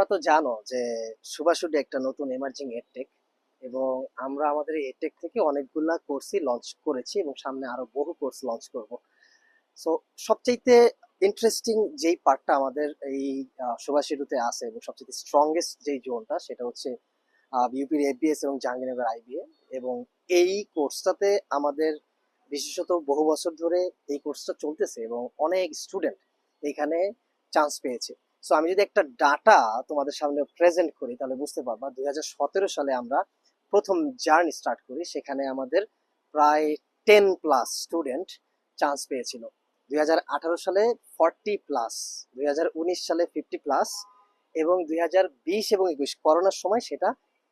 তোমরা তো জানো যে সুভাষুডি একটা নতুন এমার্জিং এডটেক এবং আমরা আমাদের এই থেকে অনেকগুলা কোর্সই লঞ্চ করেছি এবং সামনে আরও বহু কোর্স লঞ্চ করব। সো সবচাইতে ইন্টারেস্টিং যেই পার্টটা আমাদের এই সুভাষিডুতে আছে এবং সবচেয়ে স্ট্রংগেস্ট যেই জোনটা সেটা হচ্ছে ইউপির এবিএস এবং জাহাঙ্গীরনগর আইবিএ এবং এই কোর্সটাতে আমাদের বিশেষত বহু বছর ধরে এই কোর্সটা চলতেছে এবং অনেক স্টুডেন্ট এখানে চান্স পেয়েছে। সো আমি যদি একটা ডাটা তোমাদের সামনে প্রেজেন্ট করি, তাহলে বুঝতে পারবা দু হাজার সতেরো সালে আমরা প্রথম জার্নি স্টার্ট করি, সেখানে আমাদের প্রায় টেন প্লাস স্টুডেন্ট চান্স পেয়েছিল। দুই হাজার আঠারো সালে ফর্টি প্লাস দুই হাজার উনিশ সালে ফিফটি প্লাস এবং দুই হাজার বিশ এবং একুশ করোনার সময় সেটা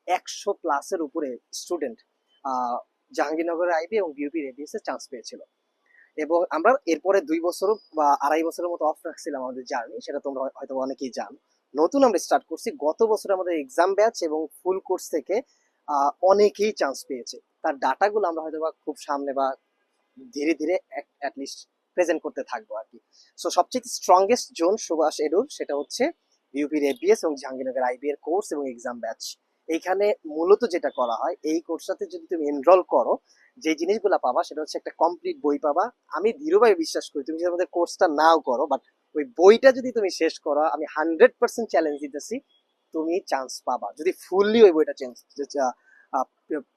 একশো প্লাসের উপরে স্টুডেন্ট জাহাঙ্গীরনগর আইবি এবং বিউপি রেডিএস এ চান্স পেয়েছিল। এবং আমরা এরপরে দুই বছর বা আড়াই বছরের মতো অফ রাখছিলাম আমাদের জার্নি সেটা তোমরা হয়- হয়তো অনেকেই জান। নতুন আমরা স্টার্ট করছি, গত বছর আমাদের এক্সাম ব্যাচ এবং ফুল কোর্স থেকে অনেকেই চান্স পেয়েছে। তার ডাটাগুলো আমরা হয়তো বা খুব সামনে বা ধীরে ধীরে অ্যাটলিস্ট প্রেজেন্ট করতে থাকব আর কি। সো সবচেয়ে স্ট্রংগেস্ট জোন সুভাষ এডুর, সেটা হচ্ছে ইউপির এবিএস এবং জাহাঙ্গীরনগর আইবি এর কোর্স এবং এক্সাম ব্যাচ এইখানে মূলত যেটা করা হয়, এই কোর্সটাতে যদি তুমি এনরোল করো, যে জিনিসগুলো পাবা সেটা হচ্ছে একটা কমপ্লিট বই পাবা। আমি দৃঢ়ভাবে বিশ্বাস করি তুমি যদি আমাদের কোর্সটা নাও করো বাট ওই বইটা যদি তুমি শেষ করো, আমি হান্ড্রেড পার্সেন্ট চ্যালেঞ্জ দিতেছি, তুমি চান্স পাবা। যদি ফুললি ওই বইটা চেঞ্জ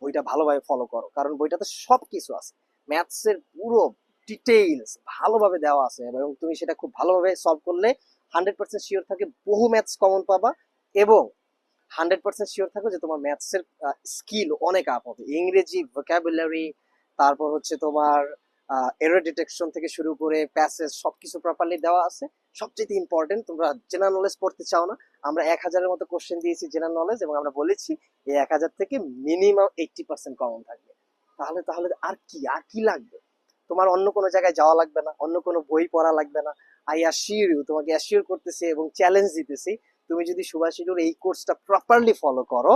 বইটা ভালোভাবে ফলো করো, কারণ বইটাতে সব কিছু আছে ম্যাথসের পুরো ডিটেইলস ভালোভাবে দেওয়া আছে, এবং তুমি সেটা খুব ভালোভাবে সলভ করলে হান্ড্রেড পার্সেন্ট শিওর থাকে বহু ম্যাথস কমন পাবা, এবং হান্ড্রেড পার্সেন্ট শিওর থাকো যে তোমার ম্যাথসের স্কিল অনেক আপ হবে। ইংরেজি ভোকাবুলারি তারপর হচ্ছে তোমার ডিটেকশন থেকে শুরু করে প্যাসেজ সবকিছু প্রপারলি দেওয়া আছে। সবচেয়ে ইম্পর্টেন্ট তোমরা জেনারেল নলেজ পড়তে চাও না। আমরা এক হাজারের মতো কোশ্চেন দিয়েছি জেনারেল নলেজ এবং আমরা বলেছি এই এক হাজার থেকে মিনিমাম এইটটি পার্সেন্ট কমন থাকবে। তাহলে তাহলে আর কি আর কি লাগবে? তোমার অন্য কোনো জায়গায় যাওয়া লাগবে না, অন্য কোনো বই পড়া লাগবে না। আই অ্যাসিওর ইউ তোমাকে অ্যাসিওর করতেছি এবং চ্যালেঞ্জ দিতেছি তুমি যদি সুভাষিলুর এই কোর্সটা প্রপারলি ফলো করো,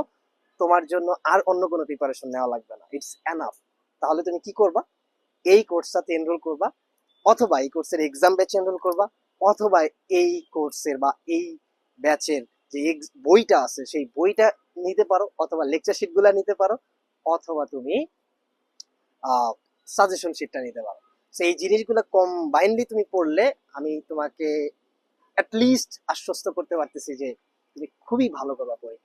তোমার জন্য আর অন্য কোনো প্রিপারেশন নেওয়া লাগবে না। ইটস এনাফ তাহলে তুমি কি করবা? এই কোর্সটাতে এনরোল করবা, অথবা এই কোর্সের এক্সাম ব্যাচে এনরোল করবা, অথবা এই কোর্সের বা এই ব্যাচের যে বইটা আছে, সেই বইটা নিতে পারো, অথবা লেকচার শিটগুলো নিতে পারো, অথবা তুমি সাজেশন শিটটা নিতে পারো। সেই জিনিসগুলো কম্বাইনলি তুমি পড়লে, আমি তোমাকে অ্যাটলিস্ট আশ্বস্ত করতে পারতেছি যে তুমি খুবই ভালো করবা পরীক্ষায়